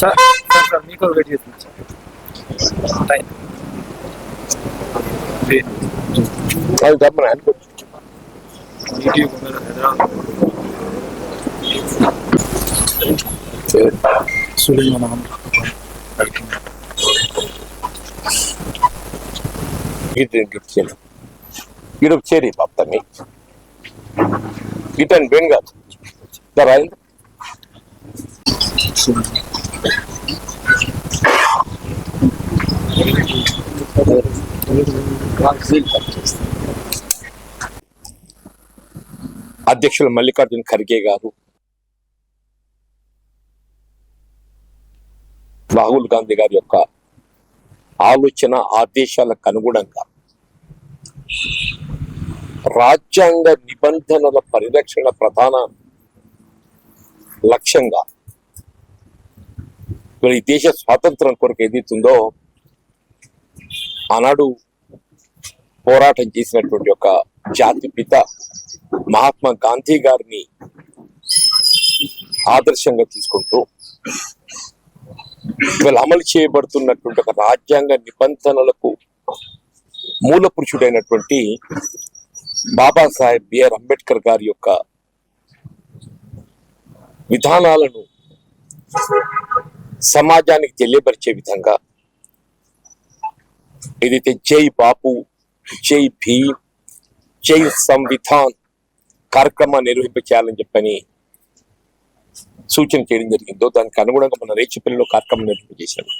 Sir sir sir మీకు wait చేస్తున్నాను sir. Time. అది తప్పని అనుకో యూట్యూబ్ మీద హైదరాబాద్ సులేమాన్ గిట్ గిఫ్ట్ చేయను అధ్యక్షులు మల్లికార్జున ఖర్గే గారు రాహుల్ గాంధీ గారి యొక్క ఆలోచన ఆదేశాలకు అనుగుణంగా రాజ్యాంగ నిబంధనల పరిరక్షణ ప్రధాన లక్ష్యంగా మరి ఈ దేశ స్వాతంత్రం కొరకు ఏదైతుందో ఆనాడు పోరాటం చేసినటువంటి ఒక జాతి పిత మహాత్మా గాంధీ గారిని ఆదర్శంగా తీసుకుంటూ ఇవాళ అమలు చేయబడుతున్నటువంటి ఒక రాజ్యాంగ నిబంధనలకు మూల పురుషుడైనటువంటి బాబాసాహెబ్ బిఆర్ అంబేద్కర్ గారి యొక్క విధానాలను సమాజానికి తెలియపరిచే విధంగా. ఏదైతే జై బాపు జై భీమ్ జై సంవిధాన్ కార్యక్రమాన్ని నిర్వహింపచేయాలని చెప్పని సూచన చేయడం జరిగిందో దానికి అనుగుణంగా మన రేచిపల్లిలో కార్యక్రమం నిర్వహించేశారు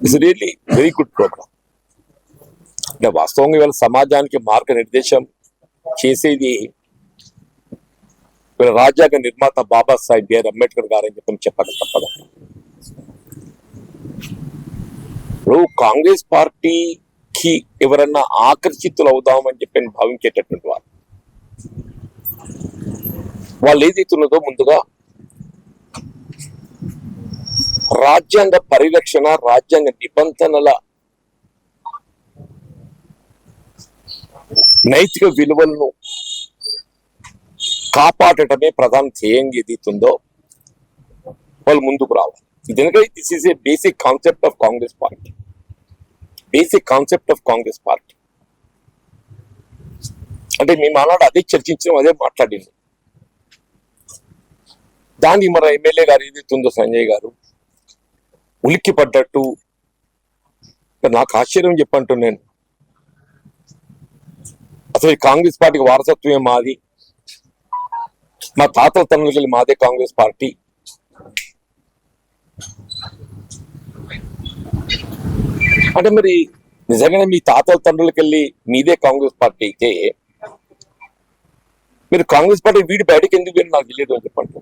it's really very good program అంటే వాస్తవంగా ఇవాళ సమాజానికి మార్గనిర్దేశం చేసేది ఇవాళ రాజ్యాంగ నిర్మాత బాబాసాహెబ్ బిఆర్ అంబేద్కర్ గారు అని చెప్పి చెప్పాలి తప్పదు. ఇప్పుడు కాంగ్రెస్ పార్టీకి ఎవరన్నా ఆకర్షితులు అవుదామని చెప్పి భావించేటటువంటి వారు వాళ్ళు ఏదైతున్నదో ముందుగా రాజ్యాంగ పరిరక్షణ రాజ్యాంగ నిబంధనల నైతిక విలువలను కాపాడటమే ప్రధాన ధ్యేయంగా ఎదుగుతుందో వాళ్ళు ముందుకు రావాలి. ఎందుకంటే this is a basic concept of Congress party basic concept of Congress party అంటే మేము ఆనాడు అదే చర్చించాం అదే మాట్లాడింది. దాన్ని మన ఎమ్మెల్యే గారు ఏదైతుందో సంజయ్ గారు ఉలిక్కి పడ్డట్టు నాకు ఆశ్చర్యం చెప్పంటూ నేను అసలు ఈ కాంగ్రెస్ పార్టీకి వారసత్వమే మాది. మా తాతల తనులకి వెళ్ళి మాదే కాంగ్రెస్ పార్టీ. అంటే మరి నిజంగానే మీ తాతల తండ్రులకి వెళ్ళి మీదే కాంగ్రెస్ పార్టీ అయితే మీరు కాంగ్రెస్ పార్టీ వీడి బయటకు ఎందుకు వెళ్ళి నాకు తెలియదు అని చెప్పండి.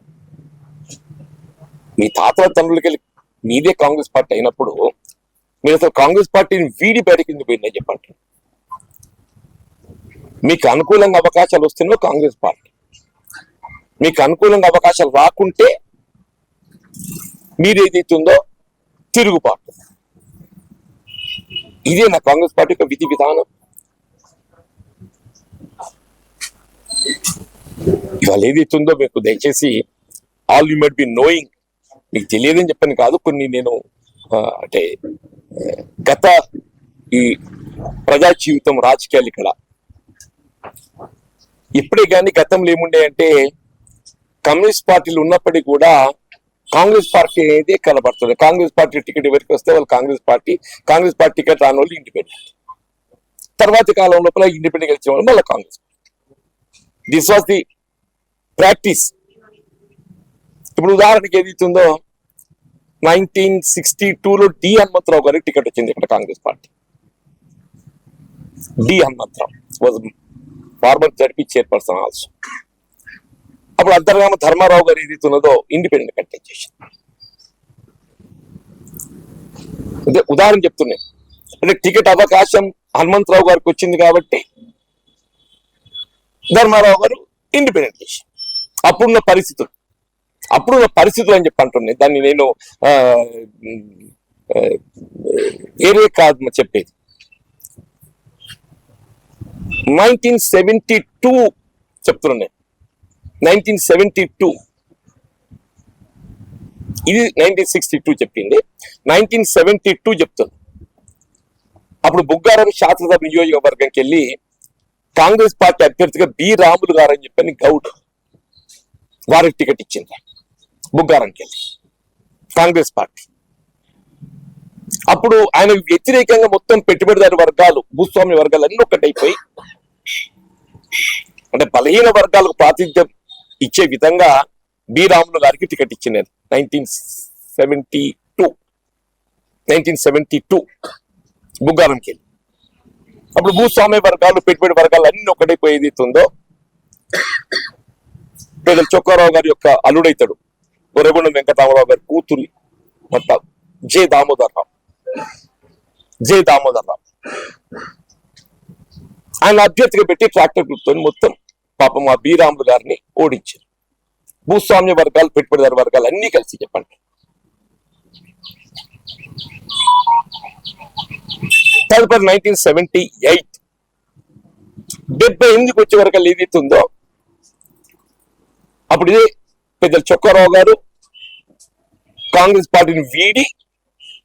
మీ తాతల తండ్రులకి వెళ్ళి మీదే కాంగ్రెస్ పార్టీ అయినప్పుడు మీరు అసలు కాంగ్రెస్ పార్టీని వీడి బయటకు ఎందుకు పోయిందని చెప్పండి. మీకు అనుకూలంగా అవకాశాలు వస్తున్నా కాంగ్రెస్ పార్టీ? మీకు అనుకూలంగా అవకాశాలు రాకుంటే మీరు ఏదైతే ఉందో తిరుగుబాటు. ఇదే నా కాంగ్రెస్ పార్టీ యొక్క విధి విధానం. ఇవాళ ఏదైతే ఉందో మీకు దయచేసి all you might be knowing. మీకు తెలియదని చెప్పని కాదు కొన్ని నేను అంటే గత ఈ ప్రజా జీవితం రాజకీయాలు ఇక్కడ. ఇప్పుడే కానీ గతంలో ఏముండే అంటే కమ్యూనిస్ట్ పార్టీలు ఉన్నప్పటికీ కూడా కాంగ్రెస్ పార్టీ అనేది కనబడుతుంది. కాంగ్రెస్ పార్టీ టికెట్ ఎవరికి వస్తే వాళ్ళు Congress party Congress party ticket రాని వాళ్ళు ఇండిపెండెంట్. తర్వాతి కాలం లోపల ఇండిపెండెంట్ గెలిచిన వాళ్ళు మళ్ళీ Congress this was the practice ఇప్పుడు ఉదాహరణకి ఏదైతుందో నైన్టీన్ సిక్స్టీ టూలో డి హనుమంతరావు గారికి టికెట్ వచ్చింది ఇక్కడ Congress party. D Hanumantharao was former ZP chairperson also అప్పుడు అంతర్గామ ధర్మారావు గారు ఏదైతే ఉన్నదో ఇండిపెండెంట్ కంటెక్ట్ చేసింది అంటే ఉదాహరణ చెప్తున్నాయి అంటే టికెట్ అవకాశం హనుమంతరావు గారికి వచ్చింది కాబట్టి ధర్మారావు గారు ఇండిపెండెంట్ చేసి అప్పుడున్న పరిస్థితులు. అప్పుడున్న పరిస్థితులు అని చెప్పి అంటున్నాయి దాన్ని నేను ఏరే కాదు చెప్పేది. నైన్టీన్ సెవెంటీ టూ చెప్తున్నాయి నైన్టీన్ సెవెంటీ టూ. ఇది నైన్టీన్ సిక్స్టీ టూ చెప్పింది. నైన్టీన్ సెవెంటీ టూ చెప్తుంది. అప్పుడు బుగ్గారం శాసనసభ నియోజకవర్గంకి వెళ్ళి కాంగ్రెస్ పార్టీ అభ్యర్థిగా బి రాములు గారు అని చెప్పని గౌడ్ వారికి టికెట్ ఇచ్చింది. బుగ్గారంకి వెళ్ళి. కాంగ్రెస్ పార్టీ. అప్పుడు ఆయన వ్యతిరేకంగా మొత్తం పెట్టుబడిదారు వర్గాలు భూస్వామ్య వర్గాలు అన్ని ఒక్కటైపోయి అంటే బలహీన వర్గాలకు ప్రాతినిధ్యం ఇచ్చే విధంగా బి రాములు గారికి టికెట్ ఇచ్చింది nineteen seventy two. Nineteen seventy two బుగ్గారంకి వెళ్ళి అప్పుడు భూస్వామి వర్గాలు పెట్టుబడి వర్గాలు అన్ని ఒకటైపోయి ఏదైతుందో పెద్దలు చొక్కారావు గారి యొక్క అల్లుడైతాడు. గొర్రెగొండ వెంకటరామరావు గారి కూతురి మొత్తం జే దామోదర్ రావు. జే దామోదర్ రావు. ఆయన అభ్యర్థిగా పెట్టి ట్రాక్టర్ గ్రూప్తో మొత్తం పాపం ఆ బి గారిని ఓడించారు. భూస్వామ్య వర్గాలు పెట్టుబడిదారు వర్గాలు అన్ని కలిసి చెప్పండి. తదుపరి నైన్టీన్ సెవెంటీ ఎయిట్ డెబ్బై ఎనిమిదికి వచ్చే వరకు ఏదైతే ఉందో అప్పుడు ఇదే పెద్దలు చొక్కారావు గారు కాంగ్రెస్ పార్టీని వీడి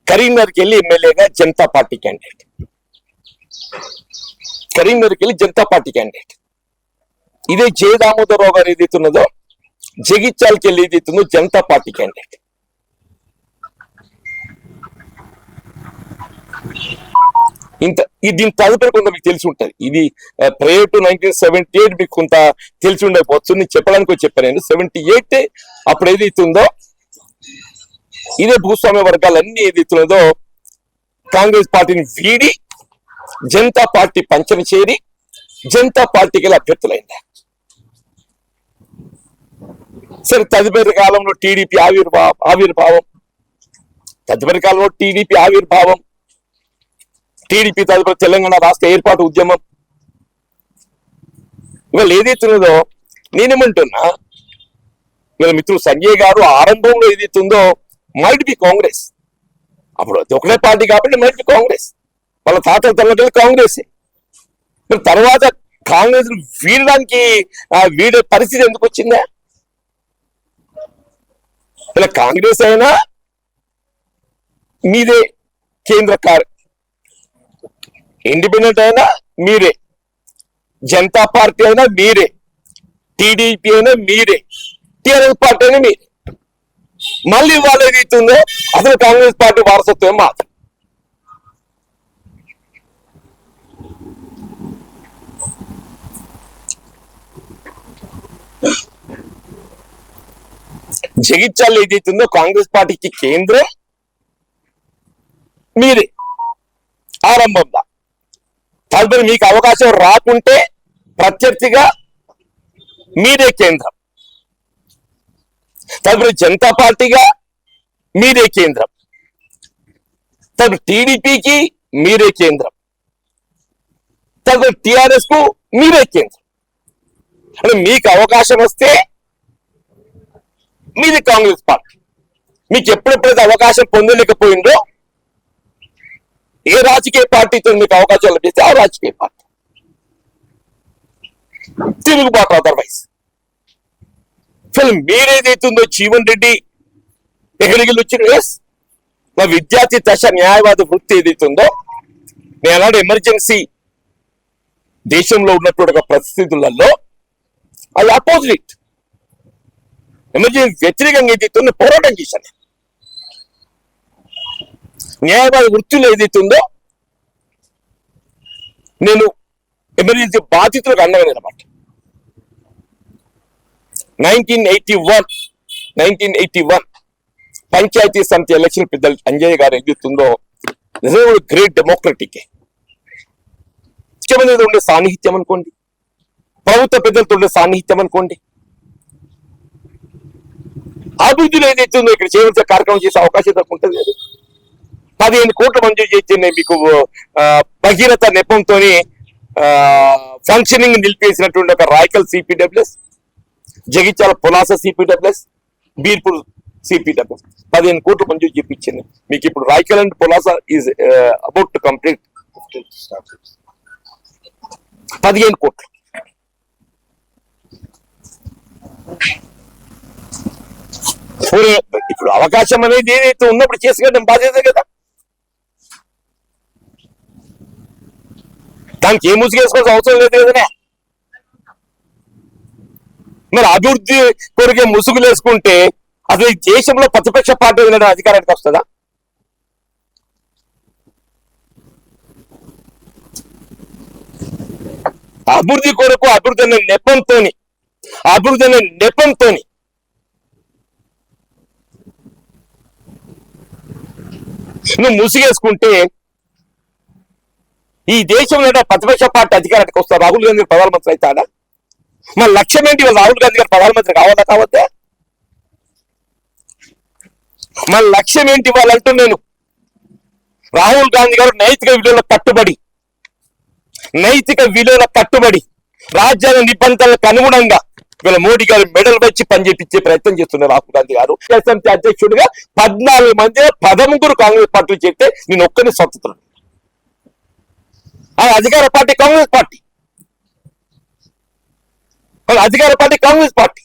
కరీంనగర్కి వెళ్ళి ఎమ్మెల్యేగా జనతా పార్టీ క్యాండిడేట్ కరీంనగర్కి వెళ్ళి జనతా పార్టీ క్యాండిడేట్ ఇదే జే దామోదరరావు గారు ఏదైతే ఉన్నదో జగిత్యాలకి వెళ్ళి ఏదైతే ఉందో జనతా పార్టీ క్యాండిడేట్ ఇంత దీని తదుపరి కొంత మీకు తెలిసి ఉంటుంది. ఇది prayer to nineteen seventy eight మీకు కొంత తెలిసి ఉండకపోవచ్చు. నేను చెప్పడానికి చెప్పాను నేను. సెవెంటీ ఎయిట్ అప్పుడు ఏదైతే ఉందో ఇదే భూస్వామ్య వర్గాలన్నీ ఏదైతే ఉన్నదో కాంగ్రెస్ పార్టీని వీడి జనతా పార్టీ పంచన చేరి జనతా పార్టీకి వెళ్ళి అభ్యర్థులైంది. సరే తదుపరి కాలంలో టీడీపీ ఆవిర్భావ ఆవిర్భావం. తదుపరి కాలంలో టీడీపీ ఆవిర్భావం. టీడీపీ తదుపరి తెలంగాణ రాష్ట్ర ఏర్పాటు ఉద్యమం. ఇవాళ ఏదైతే నేనేమంటున్నా వీళ్ళ మిత్రుడు సంజయ్ గారు ఆరంభంలో ఏదైతుందో ఉందో మైట్ బి కాంగ్రెస్ అప్పుడు అది ఒకటే పార్టీ కాబట్టి మైట్ బి కాంగ్రెస్ వాళ్ళ తాతల తల్లి కాంగ్రెస్ మరి తర్వాత కాంగ్రెస్ వీడడానికి వీడే పరిస్థితి ఎందుకు వచ్చిందా? ఇలా కాంగ్రెస్ అయినా మీదే కేంద్ర కార్ ఇండిపెండెంట్ అయినా మీరే. జనతా పార్టీ అయినా మీరే. టీడీపీ అయినా మీరే. టీఆర్ఎస్ పార్టీ అయినా మీరే. మళ్ళీ వాళ్ళు ఏదైతుందో అసలు కాంగ్రెస్ పార్టీ వారసత్వం మాత్రం. జగిత్యాల ఏదైతుందో కాంగ్రెస్ పార్టీకి కేంద్రం మీరే ఆరంభంలో తదుపరి మీకు అవకాశం రాకుంటే ప్రత్యర్థిగా మీరే కేంద్రం. తదుపరి జనతా పార్టీగా మీరే కేంద్రం. తదుపరి టీడీపీకి మీరే కేంద్రం. తదుపరి టిఆర్ఎస్కు మీరే కేంద్రం. అంటే మీకు అవకాశం వస్తే మీది కాంగ్రెస్ పార్టీ. మీకు ఎప్పుడెప్పుడైతే అవకాశం పొందలేకపోయిందో ఏ రాజకీయ పార్టీతో మీకు అవకాశాలు లభిస్తే ఆ రాజకీయ పార్టీ. తిరుగుబాటు అదర్వైజ్ అసలు మీరేదైతుందో జీవన్ రెడ్డి ఎక్కడికి వచ్చిన ఎస్ నా విద్యార్థి దశ న్యాయవాద వృత్తి ఏదైతుందో నేను అలాంటి ఎమర్జెన్సీ దేశంలో ఉన్నటువంటి ఒక పరిస్థితులలో అది అపోజిట్ ఎమర్జెన్సీ వ్యతిరేకంగా ఏదైతుందో పోరాటం చేశాను. న్యాయవాద వృత్తిలో ఉందో నేను ఎమర్జెన్సీ బాధితులకు అండగా నిలబడ్డ. Nineteen eighty one nineteen eighty one panchayati samiti election పెద్దలు అంజయ్య గారు ఎదుగుతుందో నిజంగా గ్రేట్ డెమోక్రటిక్. ముఖ్యమంత్రి ఉండే సాన్నిహిత్యం అనుకోండి ప్రభుత్వ పెద్దలతో ఉండే సాన్నిహిత్యం అనుకోండి అభివృద్ధిలో ఏదైతే ఉందో ఇక్కడ చేయవలసిన కార్యక్రమం చేసే అవకాశం తక్కువ ఉంటుంది పదిహేను కోట్ల మంజూరు చేసింది మీకు బహిరత భగీరథ నెపంతో ఫంక్షనింగ్ నిలిపేసినటువంటి ఒక Raikal CPWS Jagtial Pulasa CPWS Beerpur CPWS పదిహేను కోట్లు మంజూరు చేపించింది. మీకు ఇప్పుడు Raikal and Pulasa is about to complete పదిహేను కోట్లు. ఇప్పుడు అవకాశం అనేది ఏదైతే ఉన్నప్పుడు చేసుకోవడం బాధ్యత కదా. దానికి ఏ ముసుగేసుకోవాల్సిన అవసరం లేదు కదనే మరి అభివృద్ధి కొరికే ముసుగులు వేసుకుంటే అసలు ఈ దేశంలో ప్రతిపక్ష పార్టీ ఉండడం అధికారానికి వస్తుందా? అభివృద్ధి కొరకు అభివృద్ధి అనే నెపంతోని అభివృద్ధి అనే నెపంతోని నువ్వు ముసుగేసుకుంటే ఈ దేశంలో ప్రతిపక్ష పార్టీ అధికారానికి వస్తా రాహుల్ గాంధీ ప్రధానమంత్రి అవుతాడా? మన లక్ష్యం ఏంటి రాహుల్ గాంధీ గారు ప్రధానమంత్రి కావాలా కావద్దా? మన లక్ష్యం ఏంటి ఇవ్వాలంటూ నేను. రాహుల్ గాంధీ గారు నైతిక విలువల కట్టుబడి నైతిక విలువల కట్టుబడి రాజ్యాంగ నిబంధనలకు అనుగుణంగా ఇవాళ మోడీ గారు మెడల్ వచ్చి పనిచేపించే ప్రయత్నం చేస్తున్నారు రాహుల్ గాంధీ గారు. ఎస్ఎంసీ అధ్యక్షుడిగా పద్నాలుగు మంది పదముగురు కాంగ్రెస్ పార్టీలు చెప్తే నేను ఒక్కరిని స్వతంత్రం అధికార పార్టీ కాంగ్రెస్ పార్టీ. అధికార పార్టీ కాంగ్రెస్ పార్టీ.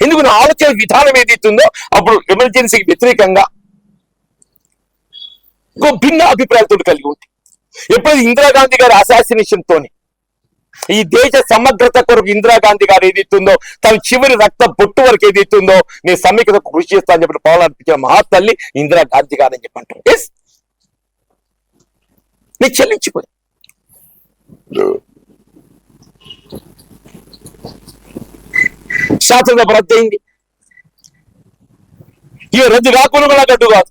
ఎందుకు నా ఆలోచన విధానం ఏదైతుందో అప్పుడు ఎమర్జెన్సీకి వ్యతిరేకంగా ఇంకో భిన్న అభిప్రాయాలతో కలిగి ఉంది. ఎప్పుడైతే ఇందిరాగాంధీ గారి అసాసినేషన్ తోని ఈ దేశ సమగ్రత కొరకు ఇందిరాగాంధీ గారు ఏదైతుందో తన చివరి రక్త బొట్టు వరకు ఏదైతుందో నేను సమైక్యతకు కృషి చేస్తా అని చెప్పి పోవాలనిపించిన మహాతల్లి ఇందిరాగాంధీ గారు అని చెప్పి అంటారు. ఎస్ నీకు చెల్లించిపోయి. శాసనసభ రద్దయింది. ఈ రద్దు కాకుండా కూడా అడ్డు కాదు.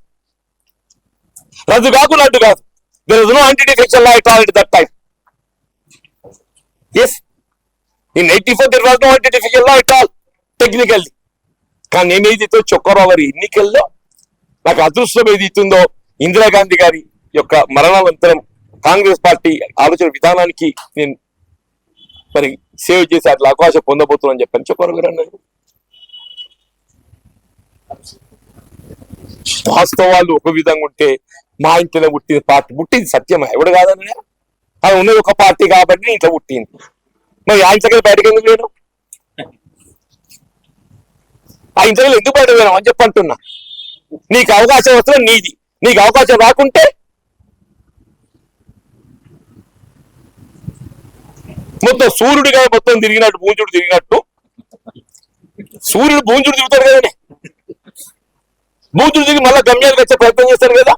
రద్దు కాకుండా అడ్డు కాదు. There is no anti defection law at all that time as in eighty four there was no anti defection at all technically కానీ నేను ఏదైతే చొక్కరావారి ఎన్నికల్లో నాకు అదృష్టం ఏది ఇస్తుందో ఇందిరాగాంధీ గారి యొక్క మరణానంతరం కాంగ్రెస్ పార్టీ ఆలోచన విధానానికి నేను మరి సేవ్ చేసి అట్లా అవకాశం పొందబోతున్నాను చెప్పని చొక్కరావు గారు అన్నారు. వాస్తవాలు ఒక విధంగా ఉంటే మా ఇంట్లో పుట్టిన పార్టీ పుట్టింది సత్యమా? ఎవడు కాదన్నా అది ఉన్నది ఒక పార్టీ కాబట్టి ఇంట్లో పుట్టింది. మరి ఆ ఇంట్లో బయటకు ఎందుకు లేను ఆ ఇంట్లో ఎందుకు బయట పోయినావు అని చెప్పంటున్నా నీకు అవకాశం వస్తే నీది. నీకు అవకాశం రాకుంటే మొత్తం సూర్యుడిగా మొత్తం తిరిగినట్టు భూంజుడు తిరిగినట్టు. సూర్యుడు భూంజుడు తిరుగుతాడు కదండి భూంచుడు దిగి మళ్ళా గమ్యానికి వచ్చే ప్రయత్నం చేస్తారు కదా.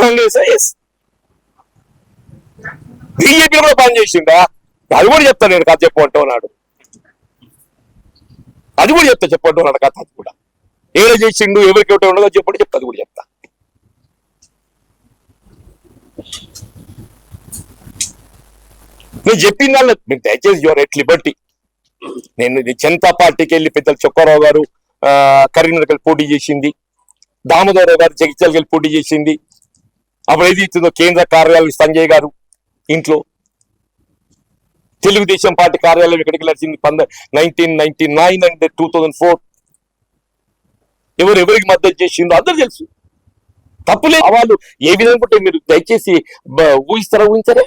కాంగ్రెస్ ఎస్ బీజేపీ కూడా పనిచేసిందా అది కూడా చెప్తా నేను కథ చెప్పమంటూ ఉన్నాడు. అది కూడా చెప్తా చెప్పంటూ ఉన్నాడు కథ అది కూడా. ఏదో చేసిండు ఎవరికి ఒకటి ఉండదో చెప్పండి చెప్తా అది కూడా చెప్తా. నేను చెప్పిన దానిలో మీరు దయచేసి యువర్ ఎట్ లిబర్టీ నేను ఇది జనతా పార్టీకి వెళ్ళి పెద్దల చొక్కారావు గారు కరీంనగర్ కరీంనగర్కి పోటీ చేసింది. దామోదరరావు గారు జగిత్యాలకి వెళ్ళి పోటీ చేసింది. అప్పుడు ఏది ఇచ్చిందో కేంద్ర కార్యాలయం సంజయ్ గారు ఇంట్లో. తెలుగుదేశం పార్టీ కార్యాలయం ఎక్కడికి వెళ్ళాల్సింది పంద nineteen ninety nine and two thousand four ఎవరు ఎవరికి మద్దతు చేసిందో అందరూ తెలుసు. తప్పులే వాళ్ళు ఏ విధంగా ఉంటే మీరు దయచేసి ఊహిస్తారా ఊహించరే?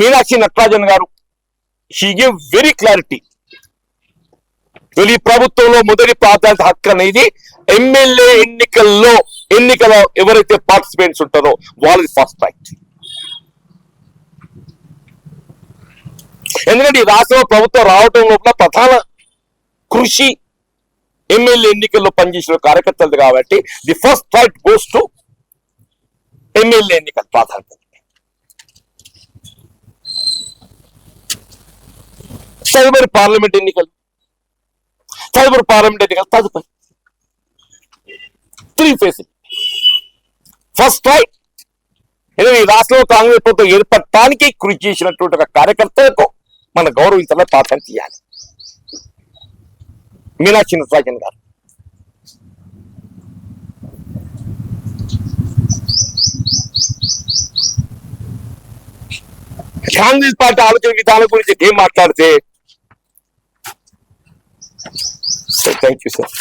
మీనాక్షి నటరాజన్ గారు షీ గివ్ వెరీ క్లారిటీ తొలి ప్రభుత్వంలో మొదటి ప్రాధాన్యత హక్కు అనేది ఎమ్మెల్యే ఎన్నికల్లో ఎన్నికలో ఎవరైతే పార్టిసిపెంట్స్ ఉంటారో వాళ్ళది ఫస్ట్ రైట్. ఎందుకంటే ఈ రాష్ట్రంలో ప్రభుత్వం రావటం లోపల ప్రధాన కృషి ఎమ్మెల్యే ఎన్నికల్లో పనిచేసిన కార్యకర్తలు కాబట్టి the first right goes to MLA ఎన్నికల ప్రాధాన్యత. తదుపరి పార్లమెంట్ ఎన్నికలు. తదుపరి పార్లమెంట్ ఎన్నికలు తదుపరి. త్రీ ఫేస్ ఫస్ట్ రైట్ ఈ రాష్ట్రంలో కాంగ్రెస్ ప్రభుత్వం ఏర్పడటానికి కృషి చేసినటువంటి ఒక కార్యకర్తలకు మన గౌరవించాలని ప్రార్థన చేయాలి మీనాక్షి నటరాజన్ గారు. కాంగ్రెస్ పార్టీ ఆలోచన విధానం గురించి ఏం మాట్లాడితే థ్యాంక్ యూ సార్